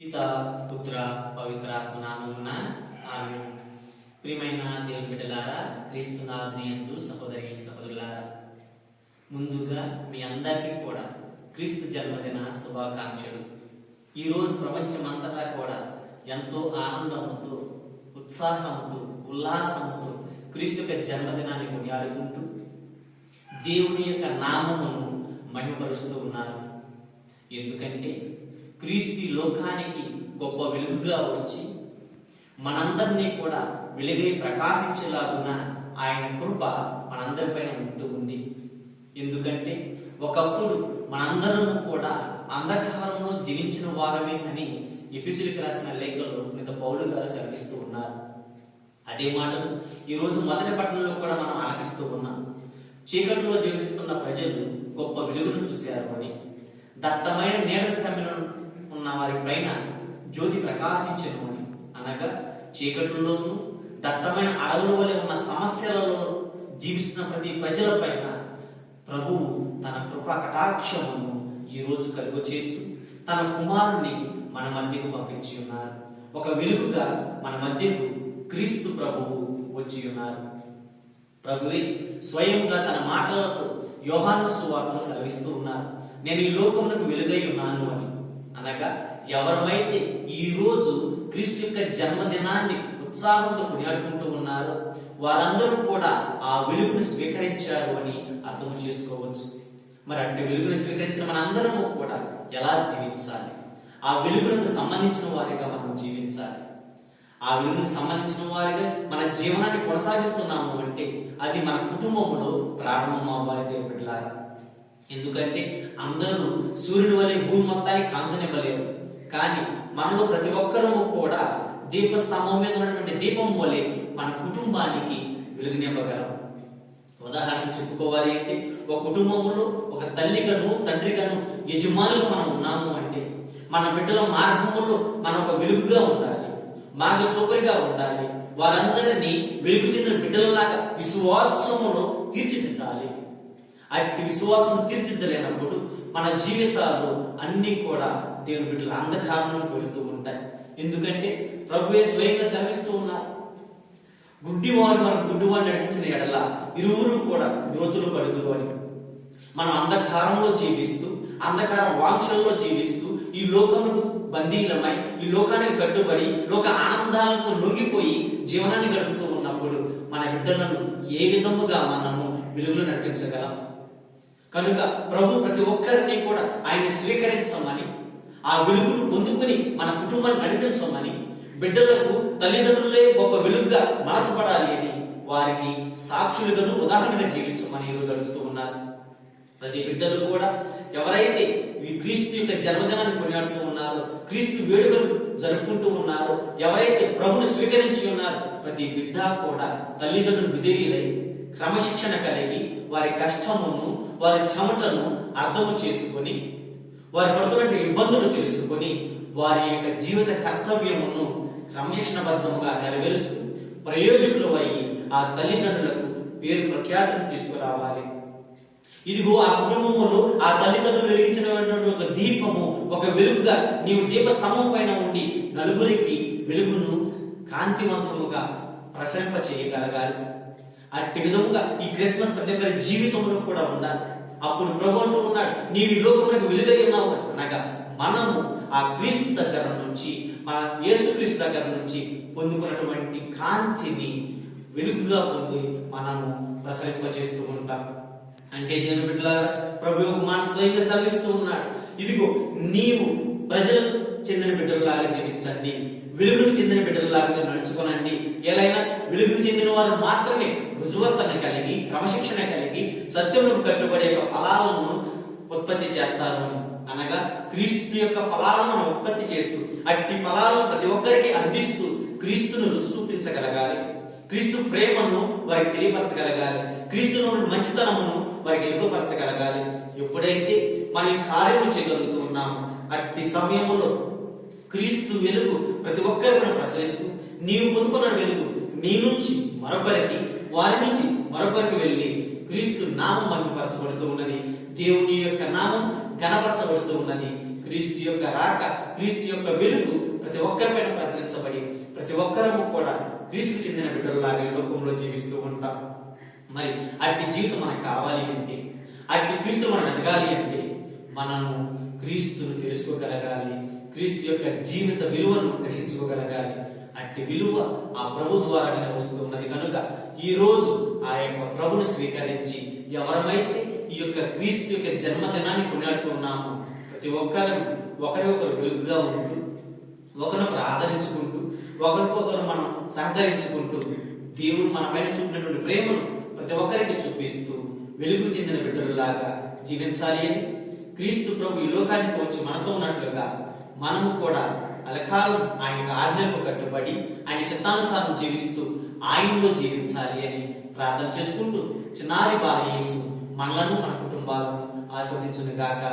పిత పుత్ర పవిత్రాత్మ నామమున ఆమె ప్రియమైన దేవుని బిడ్డలారా క్రీస్తునాథుని ఎందు సహోదరి సహోదరులారా ముందుగా మీ అందరికీ కూడా క్రీస్తు జన్మదిన శుభాకాంక్షలు. ఈరోజు ప్రపంచమంతటా కూడా ఎంతో ఆనందంతో ఉత్సాహంతో ఉల్లాసంతో క్రీస్తు యొక్క జన్మదినాన్ని కొనియాడుకుంటూ దేవుని యొక్క నామమును మహిమపరుస్తూ ఉన్నారు. ఎందుకంటే క్రీస్తు లోకానికి గొప్ప వెలుగుగా వచ్చి మనందరినీ కూడా వెలుగై ప్రకాశించేలాగున ఆయన కృప మనందరిపైన ఉంటూ ఉంది. ఎందుకంటే ఒకప్పుడు మనందరము కూడా అంధకారంలో జీవించిన వారమే అని ఎఫిసులకు రాసిన లేఖలో పునిత పౌలు గారు సెలవిస్తూ ఉన్నారు. అదే మాటలు ఈరోజు మొదటి పట్టణంలో కూడా మనం ఆలకిస్తూ ఉన్నాం. చీకటిలో జీవిస్తున్న ప్రజలు గొప్ప వెలుగును చూశారు అని. దట్టమైన నీడ క్రమిన ఉన్న వారి పైన జ్యోతి ప్రకాశించను అని. అనగా చీకటిలోను దట్టమైన అడవుల వలె ఉన్న సమస్యలలో జీవిస్తున్న ప్రతి ప్రజల పైన ప్రభువు తన కృపా కటాక్షమును ఈ రోజు కలుగు చేస్తూ తన కుమారుని మన మధ్యకు పంపించి ఉన్నారు. ఒక వెలుగుగా మన మధ్యకు క్రీస్తు ప్రభువు వచ్చి ఉన్నారు. ప్రభువే స్వయంగా తన మాటలతో యోహాను సువార్తను సెలవిస్తూ ఉన్నారు. నేను ఈ లోకమునకు వెలుగై ఉన్నాను అని. అనగా ఎవరమైతే ఈ రోజు క్రీస్తు యొక్క జన్మదినాన్ని ఉత్సాహంతో కొనియాడుకుంటూ ఉన్నారో వారందరూ కూడా ఆ వెలుగును స్వీకరించారు అని అర్థం చేసుకోవచ్చు. మరి అట్టి వెలుగును స్వీకరించిన మనందరము కూడా ఎలా జీవించాలి? ఆ వెలుగులకు సంబంధించిన వారిగా మనం జీవించాలి. ఆ వెలుగుకు సంబంధించిన వారిగా మన జీవనాన్ని కొనసాగిస్తున్నాము అంటే అది మన కుటుంబంలో ప్రారంభం అవ్వాలి దేవుడిలారా ఎందుకంటే అందరూ సూర్యుడు వలె భూమి మొత్తానికి కాంతునివ్వలేరు కానీ మనలో ప్రతి ఒక్కరము కూడా దీపస్తంభం మీద ఉన్నటువంటి దీపం వలె మన కుటుంబానికి వెలుగునివ్వగలం. ఉదాహరణకు చెప్పుకోవాలి అంటే ఒక కుటుంబంలో ఒక తల్లిగాను తండ్రిగాను యజమానులుగా మనం ఉన్నాము అంటే మన బిడ్డల మార్గములో మనం ఒక వెలుగుగా ఉండాలి మార్గచూపరిగా ఉండాలి. వారందరినీ వెలుగు చెందిన బిడ్డలలాగా విశ్వాసములో తీర్చిదిద్దాలి. అట్టి విశ్వాసం తీర్చిద్దలేనప్పుడు మన జీవితాలు అన్నీ కూడా దేవుని బిడ్డల అంధకారంలోకి వెళుతూ ఉంటాయి. ఎందుకంటే ప్రభువే స్వయంగా శ్రమిస్తూ ఉన్నారు. గుడ్డివాడు మన గుడ్డివాడిని నడిపించిన ఎడల ఇరువురు కూడా గ్రోతులు పడుతూ అని మనం అంధకారంలో జీవిస్తూ అంధకార వాంఛల్లో జీవిస్తూ ఈ లోకముకు బందీలమై ఈ లోకానికి కట్టుబడి లోక ఆనందాలకు లొంగిపోయి జీవనాన్ని గడుపుతూ ఉన్నప్పుడు మన బిడ్డలను ఏ విధముగా మనము వెలుగులో నడిపించగలం? కనుక ప్రభు ప్రతి ఒక్కరిని కూడా ఆయన స్వీకరించమని ఆ వెలుగును పొందుకుని మన కుటుంబాన్ని నడిపించమని బిడ్డలకు తల్లిదండ్రులే గొప్ప వెలుగుగా మార్చబడాలి అని వారికి సాక్షులుగాను ఉదాహరణగా జీవించమని ఈరోజు అడుగుతూ ఉన్నారు. ప్రతి బిడ్డలు కూడా ఎవరైతే ఈ క్రీస్తు యొక్క జన్మదినాన్ని కొనియాడుతూ ఉన్నారో క్రీస్తు వేడుకలు జరుపుకుంటూ ఉన్నారో ఎవరైతే ప్రభుని స్వీకరించి ఉన్నారో ప్రతి బిడ్డ కూడా తల్లిదండ్రులు విధేయులై క్రమశిక్షణ కలిగి వారి కష్టమును వారి చెమటను అర్థము చేసుకొని వారి పడుతున్నటువంటి ఇబ్బందులు తెలుసుకొని వారి యొక్క జీవిత కర్తవ్యమును క్రమశిక్షణబద్ధముగా నెరవేరుస్తూ ప్రయోజకులు అయ్యి ఆ తల్లిదండ్రులకు పేరు ప్రఖ్యాతులు తీసుకురావాలి. ఇదిగో ఆ కుటుంబములో ఆ తల్లిదండ్రులు వెలిగించినటువంటి ఒక దీపము ఒక వెలుగుగా నీవు దీపస్తంభం పైన ఉండి నలుగురికి వెలుగును కాంతివంతముగా ప్రసరింప చేయగలగాలి అట్టి విధముగా ఈ క్రిస్మస్ ప్రతి ఒక్కరి జీవితంలో కూడా ఉండాలి. అప్పుడు ప్రభు అంటూ ఉన్నాడు నీవు లోకములకు వెలుగై ఉన్నావు. అనగా మనము ఆ క్రీస్తు దగ్గర నుంచి మన యేసుక్రీస్తు దగ్గర నుంచి పొందుకున్నటువంటి కాంతిని వెలుగుగా పొంది మనము ప్రసరింపజేస్తూ ఉంటాం. అంటే దేవుని బిడ్డల ప్రభు ఒక మాట స్వయంగా సెలవిస్తూ ఉన్నాడు ఇదిగో నీవు ప్రజలకు చెందిన బిడ్డలలాగా జీవించండి. వెలుగుకు చెందిన బిడ్డలలాగా మీరు నడుచుకోనండి. ఎలాగైనా వెలుగుకు చెందిన వారు మాత్రమే రుజువర్తన కలిగి క్రమశిక్షణ కలిగి సత్యములకు కట్టుబడే యొక్క ఫలాలను ఉత్పత్తి చేస్తారు అనగా క్రీస్తు యొక్క ఫలాలను మనం ఉత్పత్తి చేస్తూ అట్టి ఫలాలను ప్రతి ఒక్కరికి అందిస్తూ క్రీస్తును చూపించగలగాలి క్రీస్తు ప్రేమను వారికి తెలియపరచగలగాలి. క్రీస్తును మంచితనమును వారికి ఎరుకపరచగలగాలి ఎప్పుడైతే మనం ఈ కార్యము చేయగలుగుతూ ఉన్నాము అట్టి సమయంలో క్రీస్తు వెలుగు ప్రతి ఒక్కరిని ప్రసరిస్తూ నీవు పొందుకున్న వెలుగు నీ నుంచి మరొకరికి వారి నుంచి మరొకరికి వెళ్ళి క్రీస్తు నామం మహిమపరచబడుతూ ఉన్నది. దేవుని యొక్క నామం గణపరచబడుతూ ఉన్నది. క్రీస్తు యొక్క రాక క్రీస్తు యొక్క వెలుగు ప్రతి ఒక్కరిపైన ప్రసరించబడి ప్రతి ఒక్కరము కూడా క్రీస్తు చెందిన బిడ్డలలాగా లోకంలో జీవిస్తూ ఉంటాం. మరి అట్టి జీవితం మనకు కావాలి అంటే అట్టి క్రీస్తు మనం ఎదగాలి అంటే మనము క్రీస్తును తెలుసుకోగలగాలి. క్రీస్తు యొక్క జీవిత విలువను గ్రహించుకోగలగాలి. అట్టి విలువ ఆ ప్రభు ద్వారానే వస్తూ ఉన్నది కనుక ఈ రోజు ఆ యొక్క ప్రభుని స్వీకరించి ఎవరమైతే ఈ యొక్క క్రీస్తు యొక్క జన్మదినాన్ని కొనియాడుతున్నామో ప్రతి ఒక్కరూ ఒకరికొకరు వెలుగుగా ఉంటూ ఒకరినొకరు ఆదరించుకుంటూ ఒకరికొకరు మనం సహకరించుకుంటూ దేవుడు మన పైన చూపినటువంటి ప్రేమను ప్రతి ఒక్కరికి చూపిస్తూ వెలుగు చెందిన బిడ్డలలాగా జీవించాలి అని క్రీస్తు ప్రభు ఈ లోకానికి వచ్చి మనతో ఉన్నట్లుగా మనము కూడా అలకాలం ఆయన ఆజ్ఞలకు కట్టుబడి ఆయన చిత్తానుసారం జీవిస్తూ ఆయనలో జీవించాలి అని ప్రార్థన చేసుకుంటూ చిన్నారి బాలయేసు మనలను మన కుటుంబాలను ఆస్వాదించునుగాక గాక